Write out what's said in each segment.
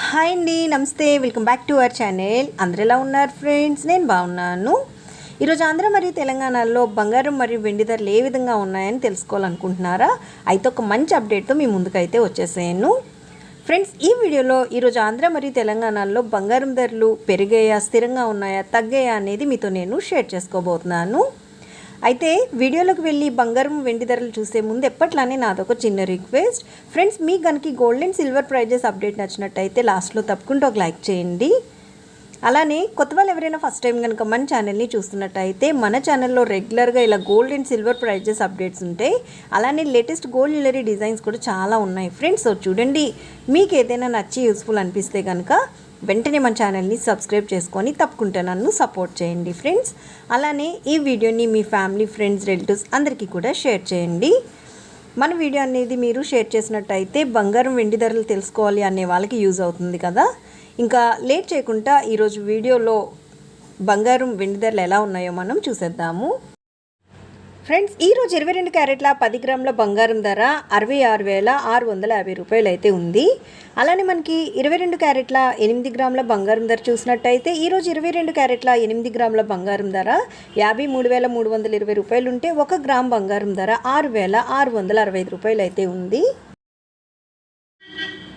Hi అండి నమస్తే. Welcome back to our channel. అందరు ఎలా ఉన్నారు ఫ్రెండ్స్? నేను బాగున్నాను. ఈరోజు ఆంధ్ర మరియు తెలంగాణలో బంగారం మరియు వెండి ధరలు ఏ విధంగా ఉన్నాయని తెలుసుకోవాలనుకుంటున్నారా? అయితే ఒక మంచి అప్డేట్తో మీ ముందుకైతే వచ్చేసాను ఫ్రెండ్స్ ఈ వీడియోలో ఈరోజు ఆంధ్ర మరియు తెలంగాణలో బంగారం ధరలు పెరిగాయా స్థిరంగా ఉన్నాయా తగ్గాయా అనేది మీతో నేను షేర్ చేసుకోబోతున్నాను. అయితే వీడియోలోకి వెళ్ళి బంగారం వెండి ధరలు చూసే ముందు ఎప్పట్లానే నాదొక చిన్న రిక్వెస్ట్. ఫ్రెండ్స్ మీ కనుక gold and silver prizes update నచ్చినట్టయితే లాస్ట్లో తప్పకుండా ఒక లైక్ చేయండి. అలానే కొత్త వాళ్ళు ఎవరైనా ఫస్ట్ టైం కనుక మన ఛానల్ని చూస్తున్నట్టయితే మన ఛానల్లో రెగ్యులర్గా ఇలా gold and silver prizes updates ఉంటాయి అలానే లేటెస్ట్ గోల్డ్ జ్యువెలరీ డిజైన్స్ కూడా చాలా ఉన్నాయి. ఫ్రెండ్స్ సో చూడండి. మీకు ఏదైనా నచ్చి యూస్ఫుల్ అనిపిస్తే కనుక వెంటనే మన ఛానల్ని సబ్స్క్రైబ్ చేసుకొని తప్పకుండా నన్ను సపోర్ట్ చేయండి ఫ్రెండ్స్. అలానే ఈ వీడియోని మీ ఫ్యామిలీ ఫ్రెండ్స్ రిలేటివ్స్ అందరికీ కూడా షేర్ చేయండి. మన వీడియో అనేది మీరు షేర్ చేసినట్టయితే బంగారం వెండి ధరలు తెలుసుకోవాలి అనే వాళ్ళకి యూజ్ అవుతుంది కదా. ఇంకా లేట్ చేయకుండా ఈరోజు వీడియోలో బంగారం వెండి ధరలు ఎలా ఉన్నాయో మనం చూసేద్దాము. ఫ్రెండ్స్ ఈ రోజు ఇరవై రెండు క్యారెట్ల పది గ్రాముల బంగారం ధర అరవై ఆరు వేల ఆరు వందల యాభై రూపాయలు అయితే ఉంది. అలానే మనకి ఇరవై రెండు క్యారెట్ల ఎనిమిది గ్రాముల బంగారం ధర చూసినట్టయితే ఈ రోజు ఇరవై రెండు క్యారెట్ల ఎనిమిది గ్రాముల బంగారం ధర యాభై మూడు వేల మూడు వందల ఇరవై రూపాయలు ఉంటే ఒక గ్రామ్ బంగారం ధర ఆరు వేల ఆరు వందల అరవై ఐదు రూపాయలు అయితే ఉంది.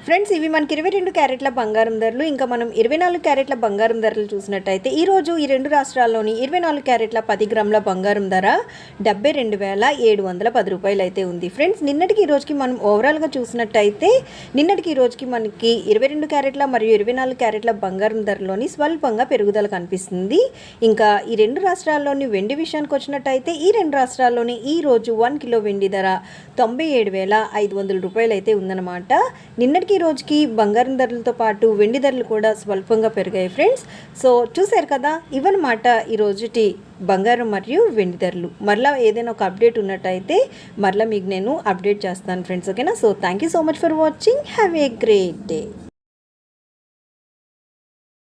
ఫ్రెండ్స్ ఇవి మనకి ఇరవై రెండు క్యారెట్ల బంగారం ధరలు ఇంకా మనం ఇరవై నాలుగు క్యారెట్ల బంగారం ధరలు చూసినట్టయితే ఈ రోజు ఈ రెండు రాష్ట్రాల్లోని ఇరవై నాలుగు క్యారెట్ల పది గ్రాముల బంగారం ధర డెబ్బై రెండు వేల ఏడు వందల పది రూపాయలు అయితే ఉంది. ఫ్రెండ్స్ నిన్నటికి ఈ రోజుకి మనం ఓవరాల్గా చూసినట్టయితే నిన్నటికి ఈ రోజుకి మనకి ఇరవై రెండు క్యారెట్ల మరియు ఇరవై నాలుగు క్యారెట్ల బంగారం ధరలోని స్వల్పంగా పెరుగుదల కనిపిస్తుంది. ఇంకా ఈ రెండు రాష్ట్రాల్లోని వెండి విషయానికి వచ్చినట్టయితే ఈ రెండు రాష్ట్రాల్లోని ఈ రోజు వన్ కిలో వెండి ధర తొంభై ఏడు వేల ఐదు వందల రూపాయలు అయితే ఉందన్నమాట. నిన్నటికి ఈ రోజుకి బంగారం ధరలతో పాటు వెండి ధరలు కూడా స్వల్పంగా పెరిగాయి ఫ్రెండ్స్. సో చూశారు కదా ఇవన్నమాట ఈ రోజుటి బంగారం మరియు వెండి ధరలు. మరలా ఏదైనా ఒక అప్డేట్ ఉన్నట్టయితే మరలా మీకు నేను అప్డేట్ చేస్తాను ఫ్రెండ్స్ ఓకేనా? So thank you so much for watching have a great day